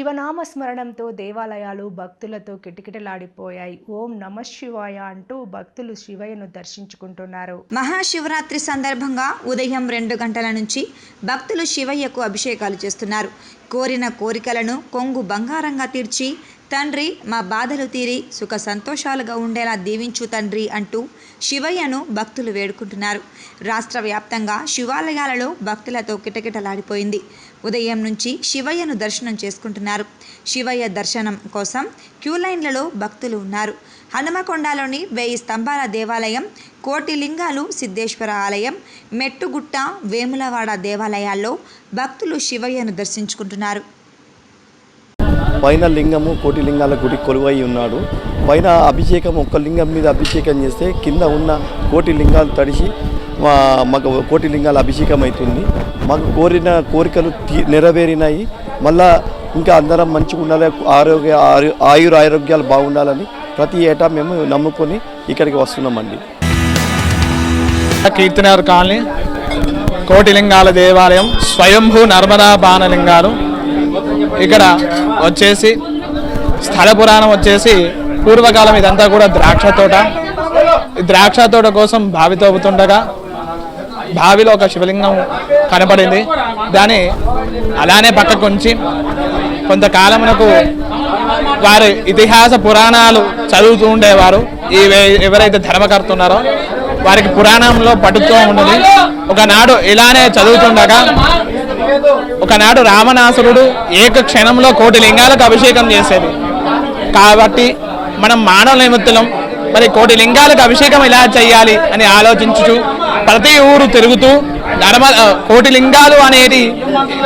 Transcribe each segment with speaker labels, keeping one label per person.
Speaker 1: శివనామ స్మరణంతో దేవాలయాలు భక్తులతో కిటకిటలాడిపోయాయి. ఓం నమ శివాయ అంటూ భక్తులు శివయ్యను దర్శించుకుంటున్నారు.
Speaker 2: మహాశివరాత్రి సందర్భంగా ఉదయం రెండు గంటల నుంచి భక్తులు శివయ్యకు అభిషేకాలు చేస్తున్నారు. కోరిన కోరికలను కొంగు బంగారంగా తీర్చి తండ్రి మా బాధలు తీరి సుఖ సంతోషాలుగా ఉండేలా దీవించు తండ్రి అంటూ శివయ్యను భక్తులు వేడుకుంటున్నారు. రాష్ట్ర వ్యాప్తంగా శివాలయాలలో భక్తులతో కిటకిటలాడిపోయింది. ఉదయం నుంచి శివయ్యను దర్శనం చేసుకుంటున్నారు. శివయ్య దర్శనం కోసం క్యూ లైన్లలో భక్తులు ఉన్నారు. హనుమకొండలోని వెయ్యి స్తంభాల దేవాలయం కోటి లింగాలు సిద్ధేశ్వర ఆలయం మెట్టుగుట్ట వేములవాడ దేవాలయాల్లో భక్తులు శివయ్యను దర్శించుకుంటున్నారు.
Speaker 3: పైన లింగము కోటి లింగాల గుడి కొలువై ఉన్నాడు. పైన అభిషేకం ఒక్క లింగం మీద అభిషేకం చేస్తే కింద ఉన్న కోటి లింగాలు తడిసి మాకు కోటి లింగాల అభిషేకం అవుతుంది మాకు కోరిన కోరికలు తీ నెరవేరినాయి. మళ్ళా ఇంకా అందరం మంచిగా ఉండాలి ఆరోగ్య ఆయు- ఆయుర ఆరోగ్యాలు బాగుండాలని ప్రతి ఏటా మేము నమ్ముకొని ఇక్కడికి వస్తున్నామండి.
Speaker 4: కీర్తినగర్ కాలనీ కోటిలింగాల దేవాలయం స్వయంభూ నర్మదా బాణలింగాలు ఇక్కడ వచ్చేసి స్థల పురాణం వచ్చేసి పూర్వకాలం ఇదంతా కూడా ద్రాక్ష తోట. ద్రాక్ష తోట కోసం బావి బావిలో ఒక శివలింగం కనపడింది. దాన్ని అలానే పక్కకు ఉంచి కొంతకాలమునకు వారి ఇతిహాస పురాణాలు చదువుతూ ఉండేవారు. ఈ ఎవరైతే ధర్మకర్త ఉన్నారో వారికి పురాణంలో పట్టుతూ ఉన్నది. ఒకనాడు ఇలానే చదువుతుండగా ఒకనాడు రామనాసురుడు ఏక క్షణంలో కోటి లింగాలకు అభిషేకం చేసేది. కాబట్టి మనం మానవ నిమిత్తులం మరి కోటి లింగాలకు అభిషేకం ఎలా చేయాలి అని ఆలోచించుచు ప్రతి ఊరు తిరుగుతూ నర్మ కోటి లింగాలు అనేది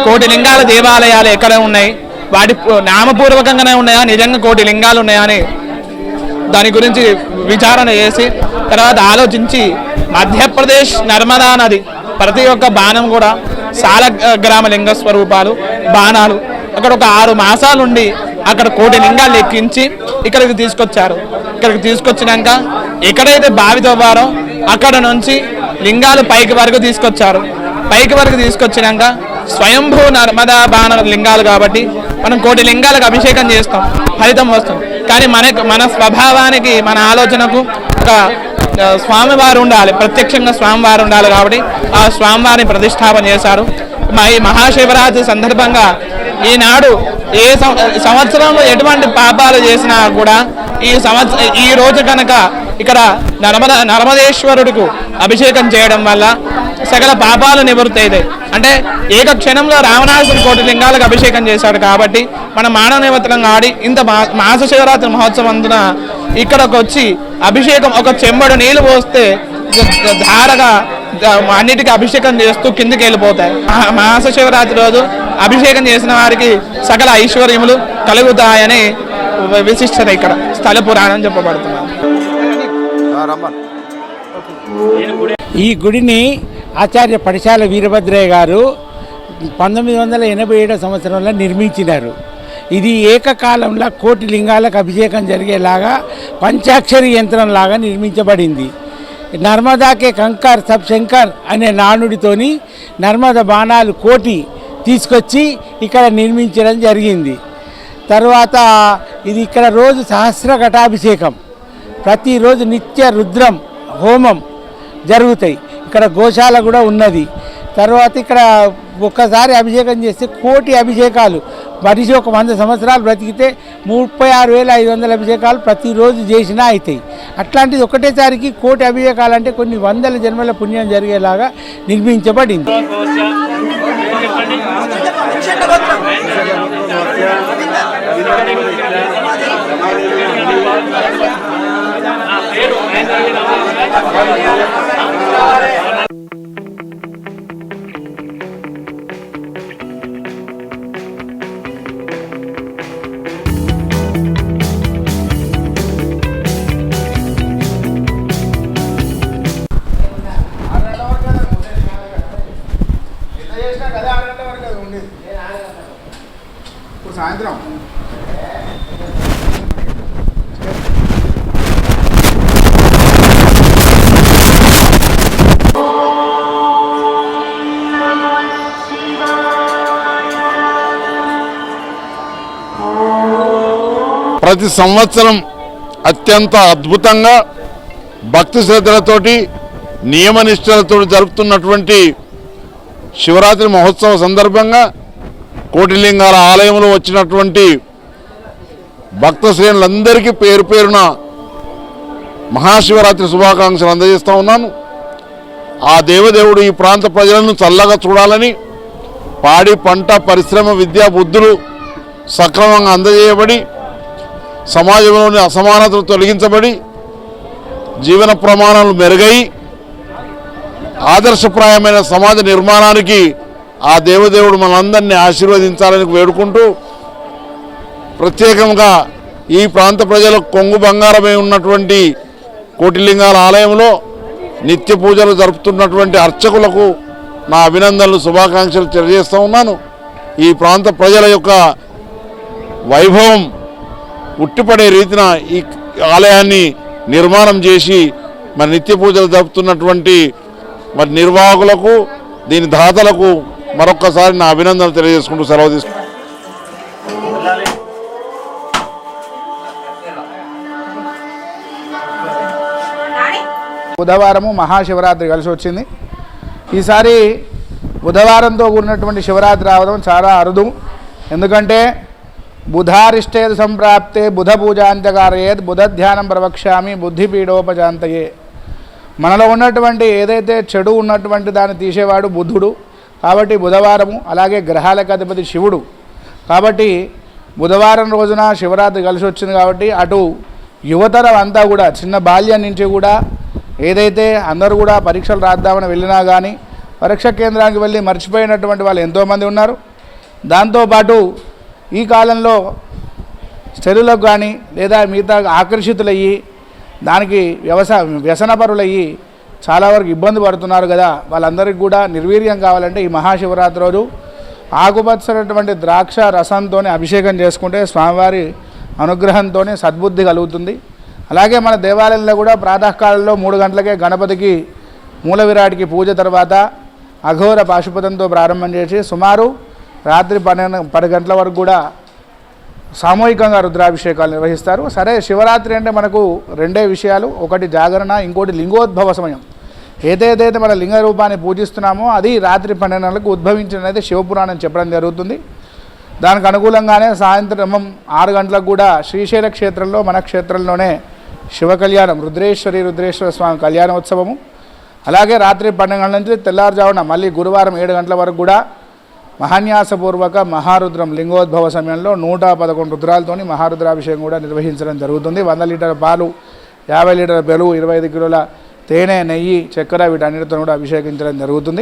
Speaker 4: కోటి లింగాల దేవాలయాలు ఎక్కడ ఉన్నాయి? వాటి నామపూర్వకంగానే ఉన్నాయా? నిజంగా కోటి లింగాలు ఉన్నాయా అని దాని గురించి విచారణ చేసి తర్వాత ఆలోచించి మధ్యప్రదేశ్ నర్మదా నది ప్రతి ఒక్క బాణం కూడా సాల గ్రామ లింగ స్వరూపాలు బాణాలు అక్కడ ఒక ఆరు మాసాలు ఉండి అక్కడ కోటి లింగాలు ఎక్కించి ఇక్కడికి తీసుకొచ్చారు. ఇక్కడికి తీసుకొచ్చినాక ఎక్కడైతే బావి తవ్వారో అక్కడ నుంచి లింగాలు పైకి వరకు తీసుకొచ్చారు. పైకి వరకు తీసుకొచ్చినాక స్వయంభూ నర్మదా బాణ లింగాలు కాబట్టి మనం కోటి లింగాలకు అభిషేకం చేస్తాం ఫలితం వస్తుంది. కానీ మనకు మన స్వభావానికి మన ఆలోచనకు ఒక స్వామివారు ఉండాలి ప్రత్యక్షంగా స్వామివారు ఉండాలి కాబట్టి ఆ స్వామివారిని ప్రతిష్టాపన చేశారు. మా ఈ మహాశివరాత్రి సందర్భంగా ఈనాడు ఏ సం- సంవత్సరంలో ఎటువంటి పాపాలు చేసినా కూడా ఈ సంవత్సరం ఈ రోజు కనుక ఇక్కడ నర్మద నర్మదేశ్వరుడికి అభిషేకం చేయడం వల్ల సకల పాపాలు నివృత్తి అంటే ఏక క్షణంలో రావణాసుని కోటి లింగాలకు అభిషేకం చేశాడు కాబట్టి మన మానవ నివతలం ఆడి ఇంత మా- మాస శివరాత్రి మహోత్సవం అందున ఇక్కడకు వచ్చి అభిషేకం ఒక చెంబడు నీళ్ళు పోస్తే ధారగా అన్నిటికీ అభిషేకం చేస్తూ కిందికి వెళ్ళిపోతాయి మాస శివరాత్రి రోజు అభిషేకం చేసిన వారికి సకల ఐశ్వర్యములు కలుగుతాయని విశిష్టత ఇక్కడ స్థల పురాణం చెప్పబడుతున్నారు
Speaker 5: ఈ గుడిని ఆచార్య పడిశాల వీరభద్రయ్య గారు పంతొమ్మిది వందల ఎనభై ఏడో సంవత్సరంలో నిర్మించినారు. ఇది ఏకకాలంలో కోటి లింగాలకు అభిషేకం జరిగేలాగా పంచాక్షరి యంత్రంలాగా నిర్మించబడింది. నర్మదాకే కంకర్ సబ్ శంకర్ అనే నానుడితోని నర్మద బాణాలు కోటి తీసుకొచ్చి ఇక్కడ నిర్మించడం జరిగింది. తర్వాత ఇది ఇక్కడ రోజు సహస్ర ఘటాభిషేకం. ప్రతిరోజు నిత్య రుద్రం హోమం జరుగుతాయి. ఇక్కడ గోశాల కూడా ఉన్నది. తర్వాత ఇక్కడ ఒక్కసారి అభిషేకం చేస్తే కోటి అభిషేకాలు. మనిషి ఒక వంద సంవత్సరాలు బ్రతికితే ముప్పై ఆరు వేల ఐదు వందల అభిషేకాలు ప్రతిరోజు చేసినా అవుతాయి అట్లాంటిది ఒకటేసారికి కోటి అభిషేకాలు అంటే కొన్ని వందల జన్మల పుణ్యం జరిగేలాగా నిర్మించబడింది.
Speaker 6: సాయంత్రం ప్రతి సంవత్సరం అత్యంత అద్భుతంగా భక్తి శ్రద్ధలతోటి నియమనిష్టలతో జరుపుతున్నటువంటి శివరాత్రి మహోత్సవ సందర్భంగా కోటిలింగాల ఆలయంలో వచ్చినటువంటి భక్త శ్రేణులందరికీ పేరు పేరున మహాశివరాత్రి శుభాకాంక్షలు అందజేస్తూ ఉన్నాను. ఆ దేవదేవుడు ఈ ప్రాంత ప్రజలను చల్లగా చూడాలని పాడి పంట పరిశ్రమ విద్యా బుద్ధులు సక్రమంగా అందజేయబడి సమాజంలోని అసమానతలు తొలగించబడి జీవన ప్రమాణాలు మెరుగై ఆదర్శప్రాయమైన సమాజ నిర్మాణానికి ఆ దేవదేవుడు మనందరినీ ఆశీర్వదించాలని వేడుకుంటూ ప్రత్యేకంగా ఈ ప్రాంత ప్రజలకు కొంగు బంగారమై ఉన్నటువంటి కోటిలింగాల ఆలయంలో నిత్య పూజలు జరుపుతున్నటువంటి అర్చకులకు నా అభినందనలు శుభాకాంక్షలు తెలియజేస్తూ ఉన్నాను. ఈ ప్రాంత ప్రజల యొక్క వైభవం ఉట్టిపడే రీతిన ఈ ఆలయాన్ని నిర్మాణం చేసి మరి నిత్య పూజలు జరుపుతున్నటువంటి మరి నిర్వాహకులకు దీని దాతలకు మరొక్కసారి నా అభినందనలు తెలియజేసుకుంటూ సెలవు తీసుకుంటాను
Speaker 7: బుధవారము మహాశివరాత్రి కలిసి వచ్చింది. ఈసారి బుధవారంతో కూడినటువంటి శివరాత్రి రావడం చాలా అరుదు. ఎందుకంటే బుధారిష్టేది సంప్రాప్తే బుధ పూజాంతకారయేత్ బుధ ధ్యానం ప్రవక్ష్యామి బుద్ధిపీడోపజాంతయే మనలో ఉన్నటువంటి ఏదైతే చెడు ఉన్నటువంటి దాన్ని తీసేవాడు బుధుడు కాబట్టి బుధవారము అలాగే గ్రహాలకు అధిపతి శివుడు. కాబట్టి బుధవారం రోజున శివరాత్రి కలిసి వచ్చింది కాబట్టి అటు యువతరం అంతా కూడా చిన్న బాల్యం నుంచి కూడా ఏదైతే అందరూ కూడా పరీక్షలు రాద్దామని వెళ్ళినా కానీ పరీక్ష కేంద్రానికి వెళ్ళి మర్చిపోయినటువంటి వాళ్ళు ఎంతోమంది ఉన్నారు. దాంతోపాటు ఈ కాలంలో చెరువులకు కానీ లేదా మిగతా ఆకర్షితులయ్యి దానికి వ్యవసాయ వ్యసనపరులయ్యి చాలా వరకు ఇబ్బంది పడుతున్నారు కదా. వాళ్ళందరికీ కూడా నిర్వీర్యం కావాలంటే ఈ మహాశివరాత్రి రోజు ఆకుపచ్చనటువంటి ద్రాక్ష రసంతో అభిషేకం చేసుకుంటే స్వామివారి అనుగ్రహంతో సద్బుద్ధి కలుగుతుంది. అలాగే మన దేవాలయంలో కూడా ప్రాతకాలంలో మూడు గంటలకే గణపతికి మూల విరాటికి పూజ తర్వాత అఘోర పాశుపతంతో ప్రారంభం చేసి సుమారు రాత్రి పన్నెండు పది గంటల వరకు కూడా సామూహికంగా రుద్రాభిషేకాలు నిర్వహిస్తారు. సరే శివరాత్రి అంటే మనకు రెండే విషయాలు. ఒకటి జాగరణ ఇంకోటి లింగోద్భవ సమయం. ఏదేదైతే మన లింగ రూపాన్ని పూజిస్తున్నామో అది రాత్రి పన్నెండులకు ఉద్భవించినది శివపురాణం చెప్పడం జరుగుతుంది. దానికి అనుకూలంగానే సాయంత్రం ఆరు గంటలకు కూడా శ్రీశైల క్షేత్రంలో మన క్షేత్రంలోనే శివ కళ్యాణం రుద్రేశ్వరి రుద్రేశ్వర స్వామి కళ్యాణోత్సవము. అలాగే రాత్రి పన్నెండు గంటల నుంచి తెల్లారుజామున మళ్ళీ గురువారం ఏడు గంటల వరకు కూడా మహాన్యాసపూర్వక మహారుద్రం లింగోద్భవ సమయంలో నూట పదకొండు రుద్రాలతోని మహారుద్రాభిషేకం కూడా నిర్వహించడం జరుగుతుంది. వంద లీటర్ల పాలు యాభై లీటర్ల బెలువు ఇరవై ఐదు కిలోల తేనె నెయ్యి చక్కెర వీటన్నిటితో కూడా అభిషేకించడం జరుగుతుంది.